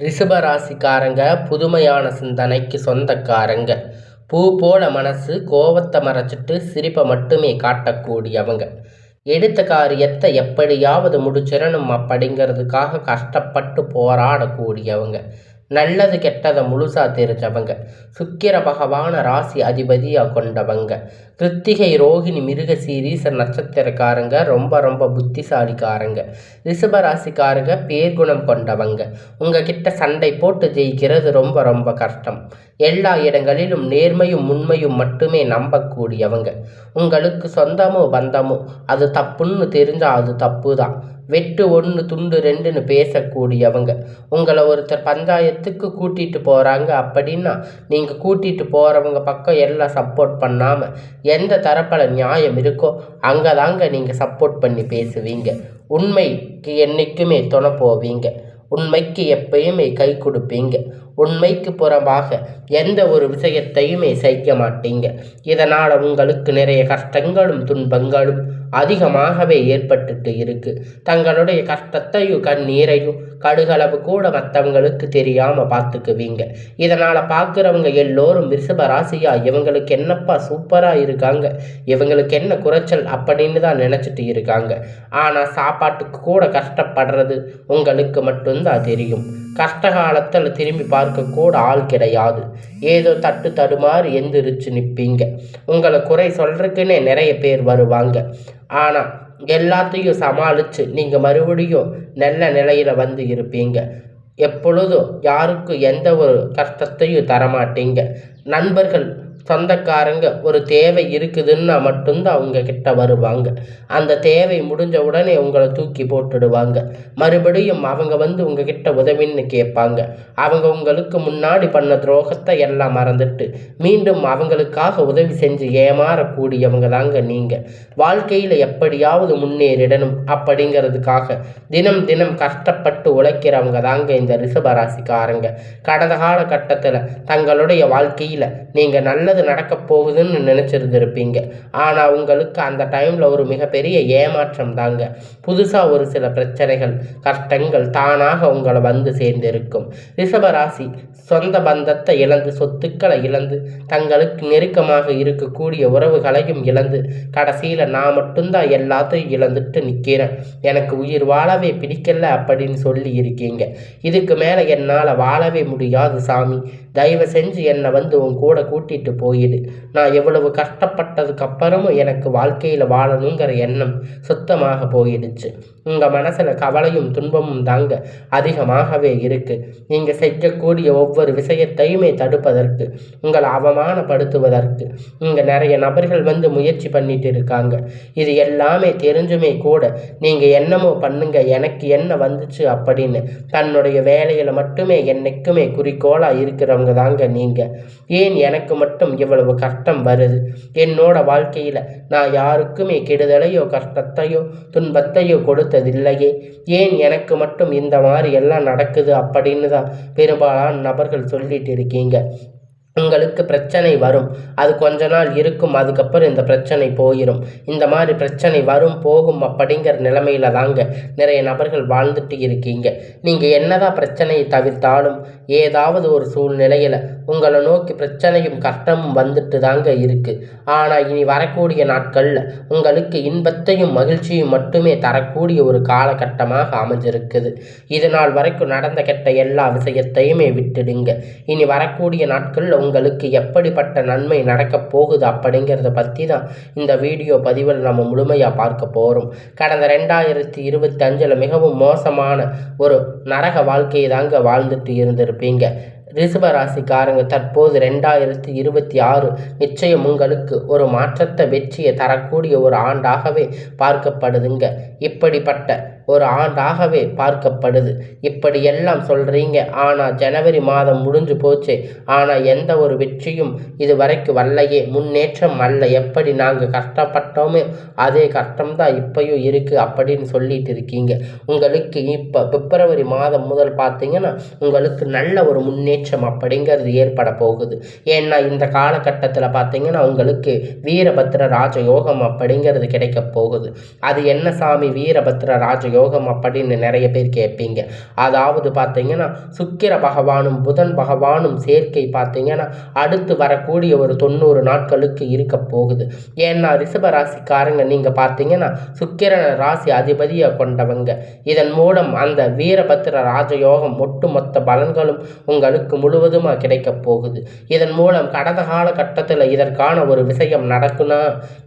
ரிஷபராசிக்காரங்க புதுமையான சிந்தனைக்கு சொந்தக்காரங்க. பூ போல மனசு கோவத்தை மறைச்சிட்டு சிரிப்பை மட்டுமே காட்டக்கூடியவங்க. எடுத்த காரியத்தை எப்படியாவது முடிச்சிடணும் அப்படிங்கிறதுக்காக கஷ்டப்பட்டு போராடக்கூடியவங்க. நல்லது கெட்டதை முழுசாக தெரிஞ்சவங்க. சுக்கிர பகவான ராசி அதிபதியாக கொண்டவங்க. கிருத்திகை ரோகிணி மிருக சீரீச நட்சத்திரக்காரங்க ரொம்ப ரொம்ப புத்திசாலிக்காரங்க. ரிஷபராசிக்காரங்க பேர்குணம் கொண்டவங்க. உங்ககிட்ட சண்டை போட்டு ஜெயிக்கிறது ரொம்ப ரொம்ப கஷ்டம். எல்லா இடங்களிலும் நேர்மையும் உண்மையும் மட்டுமே நம்பக்கூடியவங்க. உங்களுக்கு சொந்தமோ பந்தமோ அது தப்புன்னு தெரிஞ்சால் அது தப்பு தான் வெட்டு ஒன்று துண்டு ரெண்டுன்னு பேசக்கூடியவங்க. உங்களை ஒருத்தர் பஞ்சாயத்துக்கு கூட்டிகிட்டு போகிறாங்க அப்படின்னா நீங்கள் கூட்டிகிட்டு போகிறவங்க பக்கம் எல்லாம் சப்போர்ட் பண்ணாமல் எந்த தரப்பில் நியாயம் இருக்கோ அங்கே தாங்க நீங்கள் சப்போர்ட் பண்ணி பேசுவீங்க. உண்மைக்கு என்றைக்குமே துணை போவீங்க. உண்மைக்கு எப்பயுமே கை கொடுப்பீங்க. உண்மைக்கு புறமாக எந்த ஒரு விஷயத்தையுமே செய்ய மாட்டீங்க. இதனால் உங்களுக்கு நிறைய கஷ்டங்களும் துன்பங்களும் அதிகமாகவே ஏற்பட்டுட்டு இருக்கு. தங்களுடைய கஷ்டத்தையும் கண்ணீரையும் கடுகளவு கூட மற்றவங்களுக்கு தெரியாமல் பார்த்துக்குவீங்க இதனால் பார்க்குறவங்க எல்லோரும் ரிஷப ராசியா இவங்களுக்கு என்னப்பா சூப்பராக இருக்காங்க. இவங்களுக்கு என்ன குறைச்சல் அப்படின்னு தான் நினச்சிட்டு இருக்காங்க. ஆனால் சாப்பாட்டுக்கு கூட கஷ்டப்படுறது உங்களுக்கு மட்டும்தான் தெரியும். கஷ்ட காலத்தில் திரும்பி பார்க்க கூட ஆள் கிடையாது. ஏதோ தட்டு தடுமாறு எந்திரிச்சு நிற்பீங்க உங்களை குறை சொல்கிறதுக்குன்னே நிறைய பேர் வருவாங்க. ஆனால் எல்லாத்தையும் சமாளித்து நீங்கள் மறுபடியும் நல்ல நிலையில் வந்து இருப்பீங்க. எப்பொழுதும் யாருக்கும் எந்த ஒரு கஷ்டத்தையும் தரமாட்டீங்க. நண்பர்கள் சொந்தக்காரங்க ஒரு தேவை இருக்குதுன்னா மட்டும்தான் அவங்க கிட்ட வருவாங்க. அந்த தேவை முடிஞ்ச உடனே உங்களை தூக்கி போட்டுடுவாங்க. மறுபடியும் அவங்க வந்து உங்ககிட்ட உதவின்னு கேட்பாங்க. அவங்க உங்களுக்கு முன்னாடி பண்ண துரோகத்தை எல்லாம் மறந்துட்டு மீண்டும் அவங்களுக்காக உதவி செஞ்சு ஏமாறக்கூடியவங்க தாங்க நீங்கள் வாழ்க்கையில் எப்படியாவது முன்னேறிடணும் அப்படிங்கிறதுக்காக தினம் தினம் கஷ்டப்பட்டு உழைக்கிறவங்க தாங்க இந்த ரிஷபராசிக்காரங்க கடந்த காலகட்டத்தில் தங்களுடைய வாழ்க்கையில் நீங்கள் நல்ல நல்லது நடக்க போகுதுன்னு நினச்சிருந்துருப்பீங்க. ஆனால் உங்களுக்கு அந்த டைமில் ஒரு மிகப்பெரிய ஏமாற்றம் தாங்க. புதுசாக ஒரு சில பிரச்சனைகள் கஷ்டங்கள் தானாக உங்களை வந்து சேர்ந்திருக்கும். ரிஷபராசி சொந்த பந்தத்தை இழந்து சொத்துக்களை இழந்து தங்களுக்கு நெருக்கமாக இருக்கக்கூடிய உறவுகளையும் இழந்து கடைசியில் நான் மட்டும்தான் எல்லாத்தையும் இழந்துட்டு நிற்கிறேன் எனக்கு உயிர் வாழவே பிடிக்கல அப்படின்னு சொல்லி இருக்கீங்க. இதுக்கு மேலே என்னால் வாழவே முடியாது சாமி. தயவு செஞ்சு என்னை வந்து உன் கூட கூட்டிகிட்டு போயிடு. நான் எவ்வளவு கஷ்டப்பட்டதுக்கு அப்புறமும் எனக்கு வாழ்க்கையில் வாழணுங்கிற எண்ணம் சுத்தமாக போயிடுச்சு. உங்கள் மனசில் கவலையும் துன்பமும் தாங்க அதிகமாகவே இருக்குது நீங்கள் செய்யக்கூடிய ஒவ்வொரு விஷயத்தையுமே தடுப்பதற்கு உங்களை அவமானப்படுத்துவதற்கு இங்கே நிறைய நபர்கள் வந்து முயற்சி பண்ணிட்டு இருக்காங்க. இது எல்லாமே தெரிஞ்சுமே கூட நீங்கள் என்னமோ பண்ணுங்க எனக்கு என்ன வந்துச்சு அப்படின்னு தன்னுடைய வேலையில் மட்டுமே என்னைக்குமே குறிக்கோளாக இருக்கிறவங்க தாங்க நீங்கள் ஏன் எனக்கு மட்டும் இவ்வளவு கஷ்டம் வருது? என்னோட வாழ்க்கையில் நான் யாருக்குமே கெடுதலையோ கஷ்டத்தையோ துன்பத்தையோ கொடுத்து கொடுத்ததில்லையே ஏன் எனக்கு மட்டும் இந்த மாதிரி எல்லாம் நடக்குது அப்படின்னு தான் பெரும்பாலான நபர்கள் சொல்லிட்டு இருக்கீங்க. உங்களுக்கு பிரச்சனை வரும். அது கொஞ்ச நாள் இருக்கும் அதுக்கப்புறம் இந்த பிரச்சனை போயிடும் இந்த மாதிரி பிரச்சனை வரும் போகும் அப்படிங்கிற நிலைமையில தாங்க நிறைய நபர்கள் வாழ்ந்துட்டு இருக்கீங்க. நீங்கள் என்னதான் பிரச்சனையை தவிர்த்தாலும் ஏதாவது ஒரு சூழ்நிலையில் உங்களை நோக்கி பிரச்சனையும் கஷ்டமும் வந்துட்டு தாங்க இருக்குது ஆனால் இனி வரக்கூடிய நாட்களில் உங்களுக்கு இன்பத்தையும் மகிழ்ச்சியும் மட்டுமே தரக்கூடிய ஒரு காலகட்டமாக அமைஞ்சிருக்குது. இது நாள் வரைக்கும் நடந்த கெட்ட எல்லா விஷயத்தையுமே விட்டுடுங்க. இனி வரக்கூடிய நாட்களில் உங்களுக்கு எப்படிப்பட்ட நன்மை நடக்கப் போகுது அப்படிங்கிறத பற்றி தான் இந்த வீடியோ பதிவில் நம்ம முழுமையாக பார்க்க போகிறோம் கடந்த ரெண்டாயிரத்தி இருபத்தி அஞ்சில் மிகவும் மோசமான ஒரு நரக வாழ்க்கையை தாங்க வாழ்ந்துட்டு இருந்திருப்பீங்க ரிஷபராசிக்காரங்க தற்போது ரெண்டாயிரத்தி இருபத்தி ஆறு நிச்சயம் உங்களுக்கு ஒரு மாற்றத்தை வெற்றியை தரக்கூடிய ஒரு ஆண்டாகவே பார்க்கப்படுதுங்க. இப்படிப்பட்ட ஒரு ஆண்டாகவே பார்க்கப்படுது. இப்படி எல்லாம் சொல்கிறீங்க ஆனால் ஜனவரி மாதம் முடிஞ்சு போச்சு. ஆனால் எந்த ஒரு வெற்றியும் இது வரைக்கும் வரலையே. முன்னேற்றம் அல்ல. எப்படி நாங்கள் கஷ்டப்பட்டோமே அதே கஷ்டம்தான் இப்பயும் இருக்குது அப்படின்னு சொல்லிட்டு இருக்கீங்க. உங்களுக்கு இப்போ பிப்ரவரி மாதம் முதல் பார்த்தீங்கன்னா உங்களுக்கு நல்ல ஒரு முன்னேற்றம் அப்படிங்கிறது ஏற்பட போகுது. ஏன்னா இந்த காலகட்டத்தில் பார்த்தீங்கன்னா உங்களுக்கு வீரபத்ர ராஜயோகம் அப்படிங்கிறது கிடைக்க போகுது. அது என்ன சாமி சுவாமி வீரபத்ர ராஜயோகம் அப்படின்னு நிறைய பேர் கேட்பீங்க. அதாவது பார்த்தீங்கன்னா சுக்கிர பகவானும் புதன் பகவானும் சேர்க்கை பார்த்தீங்கன்னா அடுத்து வரக்கூடிய ஒரு தொண்ணூறு நாட்களுக்கு இருக்க போகுது. ஏன்னா ரிஷப ராசிக்காரங்க நீங்கள் பார்த்தீங்கன்னா சுக்கிர ராசி அதிபதியை கொண்டவங்க. இதன் மூலம் அந்த வீரபத்ர ராஜயோகம் ஒட்டுமொத்த பலன்களும் உங்களுக்கு முழுவதுமாக கிடைக்க போகுது. இதன் மூலம் கடந்த கால கட்டத்தில் இதற்கான ஒரு விஷயம் நடக்குன்னா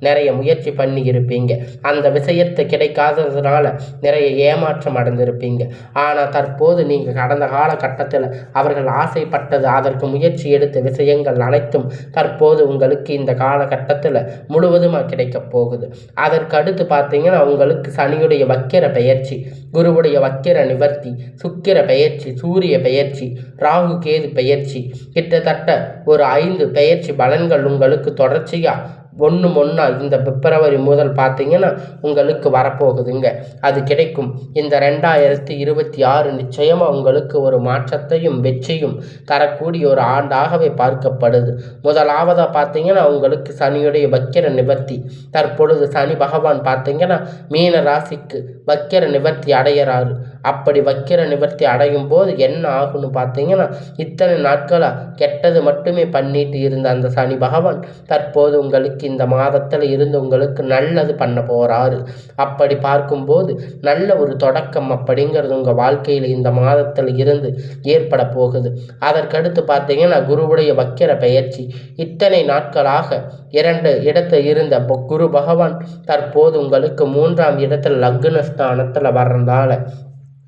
நிறைய முயற்சி பண்ணி இருப்பீங்க அந்த விஷயத்தை கிடைக்காத இல்லாததுனால நிறைய ஏமாற்றம் அடைந்திருப்பீங்க. ஆனால் தற்போது நீங்கள் கடந்த காலகட்டத்தில் அவர்கள் ஆசைப்பட்டது அதற்கு முயற்சி எடுத்த விஷயங்கள் அனைத்தும் தற்போது உங்களுக்கு இந்த காலகட்டத்தில் முழுவதுமாக கிடைக்க போகுது. அதற்கு அடுத்து பார்த்தீங்கன்னா உங்களுக்கு சனியுடைய வக்கிர பெயர்ச்சி குருவுடைய வக்கிர நிவர்த்தி சுக்கிர பெயர்ச்சி சூரிய பெயர்ச்சி ராகு கேது பெயர்ச்சி கிட்டத்தட்ட ஒரு ஐந்து பெயர்ச்சி பலன்கள் உங்களுக்கு தொடர்ச்சியாக ஒன்று ஒன்றா இந்த பிப்ரவரி முதல் பார்த்தீங்கன்னா உங்களுக்கு வரப்போகுதுங்க. அது கிடைக்கும். இந்த ரெண்டாயிரத்தி இருபத்தி ஆறு நிச்சயமாக உங்களுக்கு ஒரு மாற்றத்தையும் வெற்றியும் தரக்கூடிய ஒரு ஆண்டாகவே பார்க்கப்படுது. முதலாவதாக பார்த்தீங்கன்னா உங்களுக்கு சனியுடைய வக்கிர நிவர்த்தி. தற்பொழுது சனி பகவான் பார்த்தீங்கன்னா மீன ராசிக்கு வக்கிர நிவர்த்தி அடையிறாரு. அப்படி வக்கிர நிவர்த்தி அடையும் போது என்ன ஆகும்னு பார்த்தீங்கன்னா இத்தனை நாட்களாக கெட்டது மட்டுமே பண்ணிட்டு இருந்த அந்த சனி பகவான் தற்போது உங்களுக்கு இந்த மாதத்தில் இருந்து உங்களுக்கு நல்லது பண்ண போகிறாரு அப்படி பார்க்கும்போது நல்ல ஒரு தொடக்கம் அப்படிங்கிறது உங்கள் வாழ்க்கையில் இந்த மாதத்தில் இருந்து ஏற்பட போகுது. அதற்கடுத்து பார்த்தீங்கன்னா குருவுடைய வக்கிர பயிற்சி இத்தனை நாட்களாக இரண்டு இடத்தில் இருந்த குரு பகவான் தற்போது உங்களுக்கு மூன்றாம் இடத்துல லக்னஸ்தானத்தில் வர்றதால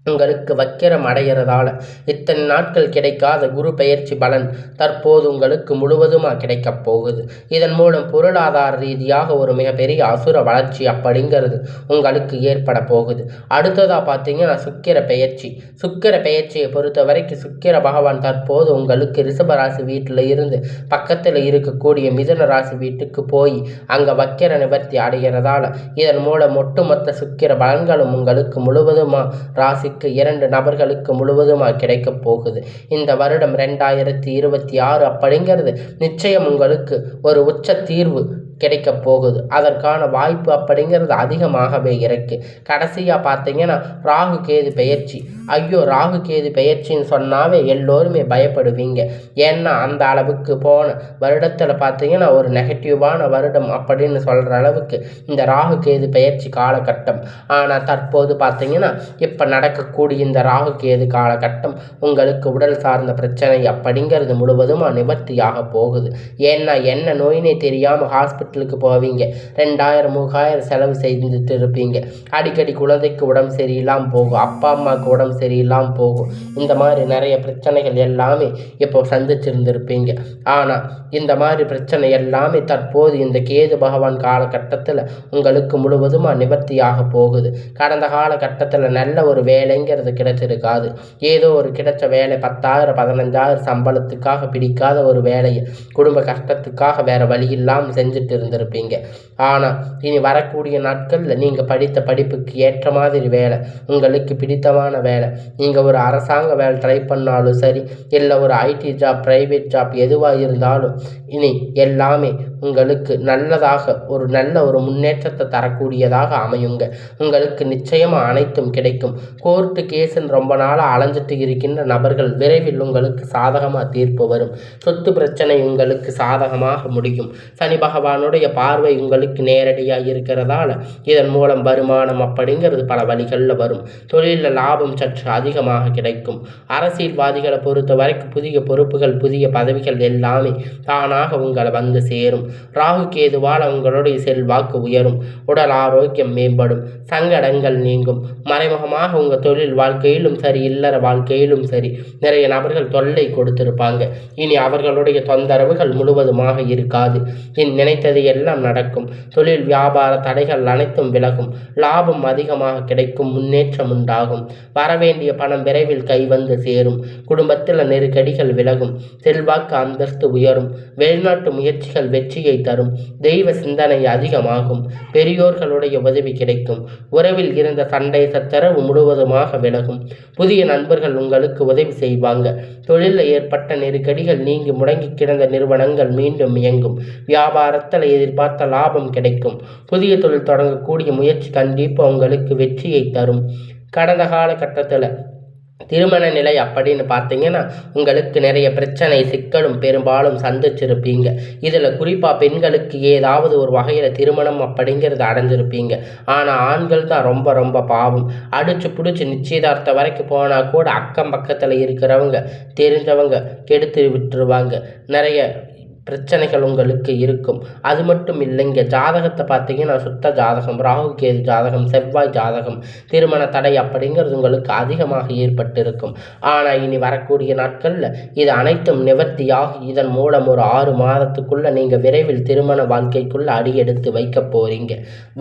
உங்களுக்கு வக்கிரம் அடைகிறதால. இத்தனை நாட்கள் கிடைக்காத குரு பெயர்ச்சி பலன் தற்போது உங்களுக்கு முழுவதுமாக கிடைக்கப் போகுது. இதன் மூலம் பொருளாதார ரீதியாக ஒரு மிகப்பெரிய அசுர வளர்ச்சி அப்படிங்கிறது உங்களுக்கு ஏற்பட போகுது. அடுத்ததாக பார்த்தீங்கன்னா சுக்கிர பெயர்ச்சி. சுக்கிர பெயர்ச்சியை பொறுத்த வரைக்கும் சுக்கிர பகவான் தற்போது உங்களுக்கு ரிஷபராசி வீட்டில் இருந்து பக்கத்தில் இருக்கக்கூடிய மிதன ராசி வீட்டுக்கு போய் அங்கே வக்கிர நிவர்த்தி அடைகிறதால இதன் மூலம் ஒட்டுமொத்த சுக்கிர பலன்களும் உங்களுக்கு முழுவதுமாக ராசி ராசிக்கு இரண்டு நபர்களுக்கு முழுவதுமாக கிடைக்கப் போகுது. இந்த வருடம் ரெண்டாயிரத்தி இருபத்தி ஆறு அப்படிங்கிறது நிச்சயம் உங்களுக்கு ஒரு உச்ச தீர்வு கிடைக்க போகுது. அதற்கான வாய்ப்பு அப்படிங்கிறது அதிகமாகவே இருக்குது கடைசியாக பார்த்தீங்கன்னா ராகு கேது பெயர்ச்சி. ஐயோ ராகு கேது பெயர்ச்சின்னு சொன்னாவே எல்லோருமே பயப்படுவீங்க. ஏன்னா அந்த அளவுக்கு போன வருடத்தில் பார்த்தீங்கன்னா ஒரு நெகட்டிவான வருடம் அப்படின்னு சொல்கிற அளவுக்கு இந்த ராகு கேது பெயர்ச்சி காலகட்டம். ஆனால் தற்போது பார்த்தீங்கன்னா இப்போ நடக்கக்கூடிய இந்த ராகு கேது காலகட்டம் உங்களுக்கு உடல் சார்ந்த பிரச்சனை அப்படிங்கிறது முழுவதுமாக நிவர்த்தியாக போகுது. ஏன்னா என்ன நோயினே தெரியாமல் ஹாஸ்பிட்டலுக்கு போவீங்க. ரெண்டாயிரம் மூவாயிரம் செலவு செய்துட்டு இருப்பீங்க. அடிக்கடி குழந்தைக்கு உடம்பு சரியில்லாமல் போகும். அப்பா அம்மாவுக்கு உடம்பு சரியில்லாமல் போகும். இந்த மாதிரி நிறைய பிரச்சனைகள் எல்லாமே இப்போ சந்திச்சிருந்திருப்பீங்க. ஆனால் இந்த மாதிரி பிரச்சனை எல்லாமே தற்போது இந்த கேது பகவான் காலகட்டத்தில் உங்களுக்கு முழுவதுமாக நிவர்த்தியாக போகுது. கடந்த காலகட்டத்தில் நல்ல ஒரு வேலைங்கிறது கிடைச்சிருக்காது. ஏதோ ஒரு கிடைச்ச வேலை பத்தாயிரம் பதினஞ்சாயிரம் சம்பளத்துக்காக பிடிக்காத ஒரு வேலையை குடும்ப கஷ்டத்துக்காக வேறு வழி இல்லாமல் செஞ்சுட்டு இருந்திருப்பீங்க. ஆனால் இனி வரக்கூடிய நாட்களில் நீங்கள் படித்த படிப்புக்கு ஏற்ற மாதிரி வேலை உங்களுக்கு பிடித்தமான வேலை நீங்கள் ஒரு அரசாங்க வேலை ட்ரை பண்ணாலும் சரி இல்லை ஒரு ஐடி ஜாப் ப்ரைவேட் ஜாப் எதுவாக இருந்தாலும் இனி எல்லாமே உங்களுக்கு நல்லதாக ஒரு நல்ல ஒரு முன்னேற்றத்தை தரக்கூடியதாக அமையுங்க. உங்களுக்கு நிச்சயமாக அனைத்தும் கிடைக்கும். கோர்ட்டு கேஸுன்னு ரொம்ப நாளாக அலைஞ்சிட்டு இருக்கின்ற நபர்கள் விரைவில் உங்களுக்கு சாதகமாக தீர்ப்பு வரும். சொத்து பிரச்சனை உங்களுக்கு சாதகமாக முடியும். சனி பகவானுடைய பார்வை உங்களுக்கு நேரடியாக இருக்கிறதால இதன் மூலம் வருமானம் அப்படிங்கிறது பல வழிகளில் வரும். தொழிலில் லாபம் சற்று அதிகமாக கிடைக்கும். அரசியல்வாதிகளை பொறுத்த வரைக்கும் புதிய பொறுப்புகள் புதிய பதவிகள் எல்லாமே தானாக உங்களை வந்து சேரும். ராகு கேதுவால் உங்களுடைய செல்வாக்கு உயரும். உடல் ஆரோக்கியம் மேம்படும். சங்கடங்கள் நீங்கும். மறைமுகமாக உங்கள் தொழில் வாழ்க்கையிலும் சரி இல்லற வாழ்க்கையிலும் சரி நிறைய நபர்கள் தொல்லை கொடுத்திருப்பாங்க. இனி அவர்களுடைய தொந்தரவுகள் முழுவதுமாக இருக்காது. என் நினைத்தது எல்லாம் நடக்கும். தொழில் வியாபார தடைகள் அனைத்தும் விலகும். லாபம் அதிகமாக கிடைக்கும். முன்னேற்றம் உண்டாகும். வரவேண்டிய பணம் விரைவில் கைவந்து சேரும். குடும்பத்தில் நெருக்கடிகள் விலகும். செல்வாக்கு அந்தஸ்து உயரும். வெளிநாட்டு முயற்சிகள் வெற்றி வெற்றியை தரும். தெய்வ சிந்தனை அதிகமாகும். பெரியோர்களுடைய உதவி கிடைக்கும். உறவில் இருந்த சண்டை சச்சரவு முழுவதுமாக விலகும். புதிய நண்பர்கள் உங்களுக்கு உதவி செய்வாங்க. தொழிலில் ஏற்பட்ட நெருக்கடிகள் நீங்கி முடங்கி கிடந்த நிறுவனங்கள் மீண்டும் இயங்கும். வியாபாரத்தில் எதிர்பார்த்த லாபம் கிடைக்கும். புதிய தொழில் தொடங்கக்கூடிய முயற்சி கண்டிப்பாக உங்களுக்கு வெற்றியை தரும். கடந்த காலகட்டத்தில் திருமண நிலை அப்படின்னு பார்த்தீங்கன்னா உங்களுக்கு நிறைய பிரச்சனை சிக்கலும் பெரும்பாலும் சந்திச்சிருப்பீங்க. இதில் குறிப்பாக பெண்களுக்கு ஏதாவது ஒரு வகையில் திருமணம் அப்படிங்கிறது அடைஞ்சிருப்பீங்க. ஆனால் ஆண்கள் தான் ரொம்ப ரொம்ப பாவம். அடிச்சு பிடிச்சி நிச்சயதார்த்தம் வரைக்கும் போனால் கூட அக்கம் பக்கத்தில் இருக்கிறவங்க தெரிஞ்சவங்க கெடுத்து விட்டுருவாங்க. நிறைய பிரச்சனைகள் உங்களுக்கு இருக்கும். அது மட்டும் இல்லைங்க ஜாதகத்தை பார்த்தீங்கன்னா சுத்த ஜாதகம் ராகு கேது ஜாதகம் செவ்வாய் ஜாதகம் திருமண தடை அப்படிங்கிறது உங்களுக்கு அதிகமாக ஏற்பட்டிருக்கும். ஆனால் இனி வரக்கூடிய நாட்களில் இது அனைத்தும் நிவர்த்தியாகி இதன் மூலம் ஒரு ஆறு மாதத்துக்குள்ளே நீங்கள் விரைவில் திருமண வாழ்க்கைக்குள்ளே அடியெடுத்து வைக்க போகிறீங்க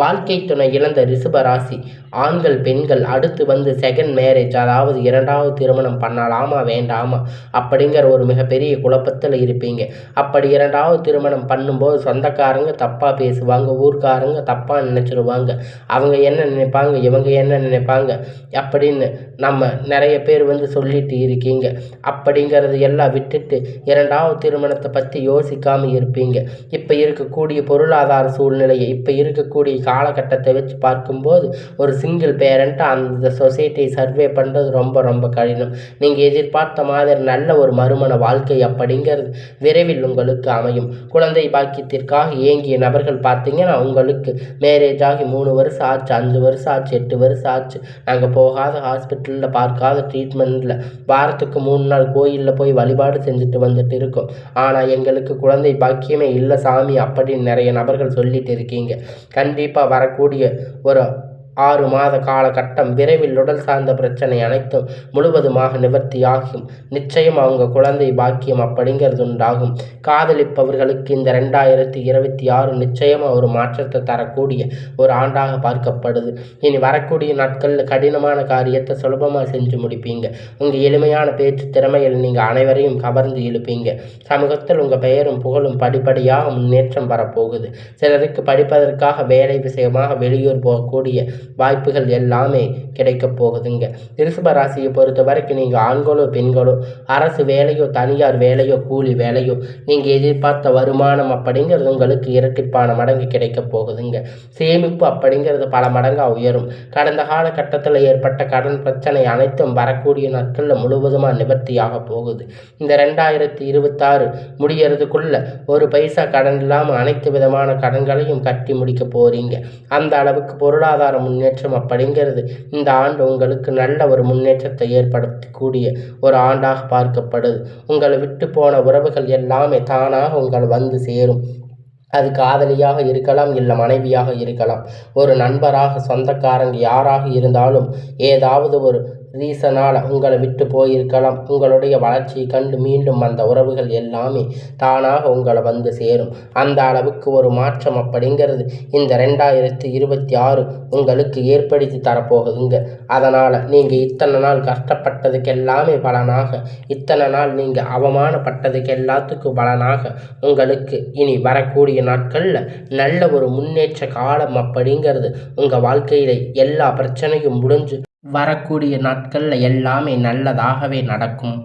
வாழ்க்கை துணை இழந்த ரிஷபராசி ஆண்கள் பெண்கள் அடுத்து வந்து செகண்ட் மேரேஜ் அதாவது இரண்டாவது திருமணம் பண்ணலாமா வேண்டாமா அப்படிங்கிற ஒரு மிகப்பெரிய குழப்பத்தில் இருப்பீங்க. அப்படி இரண்டாவது திருமணம் பண்ணும்போது சொந்தக்காரங்க தப்பாக பேசுவாங்க ஊர்க்காரங்க தப்பாக நினச்சிருவாங்க. அவங்க என்ன நினைப்பாங்க இவங்க என்ன நினைப்பாங்க அப்படின்னு நம்ம நிறைய பேர் வந்து சொல்லிட்டு இருக்கீங்க. அப்படிங்கிறது எல்லாம் விட்டுட்டு இரண்டாவது திருமணத்தை பற்றி யோசிக்காமல் இருப்பீங்க. இப்போ இருக்கக்கூடிய பொருளாதார சூழ்நிலையை இப்போ இருக்கக்கூடிய காலகட்டத்தை வச்சு பார்க்கும்போது ஒரு சிங்கிள் பேரண்ட்டாக அந்த சொசைட்டியை சர்வே பண்ணுறது ரொம்ப ரொம்ப கடினம். நீங்கள் எதிர்பார்த்த மாதிரி நல்ல ஒரு மறுமண வாழ்க்கை அப்படிங்கிறது விரைவில் உங்களுக்கு அமையும். குழந்தை பாக்கியத்திற்காக இயங்கிய நபர்கள் பார்த்தீங்கன்னா உங்களுக்கு மேரேஜ் ஆகி மூணு வருஷம் ஆச்சு அஞ்சு வருஷம் ஆச்சு எட்டு வருஷம் ஆச்சு. நாங்கள் போகாத ஹாஸ்பிட்டலில் பார்க்காத ட்ரீட்மெண்ட்டில் வாரத்துக்கு மூணு நாள் கோயிலில் போய் வழிபாடு செஞ்சுட்டு வந்துட்டு இருக்கோம். ஆனால் எங்களுக்கு குழந்தை பாக்கியமே இல்லை சாமி அப்படின்னு நிறைய நபர்கள் சொல்லிட்டு இருக்கீங்க. கண்டிப்பாக வரக்கூடிய ஒரு ஆறு மாத காலகட்டம் விரைவில் உடல் சார்ந்த பிரச்சனை அனைத்தும் முழுவதுமாக நிவர்த்தியாகும் நிச்சயம் அவங்க குழந்தை பாக்கியம் அப்படிங்கிறது உண்டாகும். காதலிப்பவர்களுக்கு இந்த ரெண்டாயிரத்தி இருபத்தி ஆறு நிச்சயமாக ஒரு மாற்றத்தை தரக்கூடிய ஒரு ஆண்டாக பார்க்கப்படுது. இனி வரக்கூடிய நாட்களில் கடினமான காரியத்தை சுலபமாக செஞ்சு முடிப்பீங்க. உங்கள் எளிமையான பேச்சு திறமையில் நீங்கள் அனைவரையும் கவர்ந்து இழுப்பீங்க. சமூகத்தில் உங்கள் பெயரும் புகழும் படிப்படியாக முன்னேற்றம் வரப்போகுது. சிலருக்கு படிப்பதற்காக வேலை விஷயமாக வெளியூர் போகக்கூடிய வாய்ப்புகள் எல்லாமே கிடைக்க போகுதுங்க. ரிஷப ராசியை பொறுத்த வரைக்கும் நீங்கள் ஆண்களோ பெண்களோ அரசு வேலையோ தனியார் வேலையோ கூலி வேலையோ நீங்கள் எதிர்பார்த்த வருமானம் அப்படிங்கிறது உங்களுக்கு இரட்டிப்பான மடங்கு கிடைக்க போகுதுங்க. சேமிப்பு அப்படிங்கிறது பல மடங்காக உயரும். கடந்த காலகட்டத்தில் ஏற்பட்ட கடன் பிரச்சனை அனைத்தும் வரக்கூடிய நாட்களில் முழுவதுமாக நிவர்த்தியாக போகுது. இந்த ரெண்டாயிரத்தி இருபத்தாறு முடியறதுக்குள்ள ஒரு பைசா கடன் இல்லாமல் அனைத்து விதமான கடன்களையும் கட்டி முடிக்க போகிறீங்க அந்த அளவுக்கு பொருளாதார முன்னேற்றம் அப்படிங்கிறது இந்த ஆண்டு உங்களுக்கு நல்ல ஒரு முன்னேற்றத்தை ஏற்படுத்தக்கூடிய ஒரு ஆண்டாக பார்க்கப்படுது. உங்களை விட்டு போன உறவுகள் எல்லாமே தானாக உங்கள் வந்து சேரும். அது காதலியாக இருக்கலாம் இல்லை மனைவியாக இருக்கலாம். ஒரு நண்பராக சொந்தக்காரங்க யாராக இருந்தாலும் ஏதாவது ஒரு ரீசனால் உங்களை விட்டு போயிருக்கலாம். உங்களுடைய வளர்ச்சியை கண்டு மீண்டும் அந்த உறவுகள் எல்லாமே தானாக உங்களை வந்து சேரும். அந்த அளவுக்கு ஒரு மாற்றம் அப்படிங்கிறது இந்த ரெண்டாயிரத்தி இருபத்தி ஆறு உங்களுக்கு ஏற்படுத்தி தரப்போகுதுங்க. அதனால் நீங்கள் இத்தனை நாள் கஷ்டப்பட்டதுக்கு எல்லாமே பலனாக இத்தனை நாள் நீங்கள் அவமானப்பட்டதுக்கு எல்லாத்துக்கும் பலனாக உங்களுக்கு இனி வரக்கூடிய நாட்களில் நல்ல ஒரு முன்னேற்ற காலம் அப்படிங்கிறது உங்கள் வாழ்க்கையில் எல்லா பிரச்சனையும் முடிஞ்சு வரக்கூடிய நாட்களில் எல்லாமே நல்லதாகவே நடக்கும்.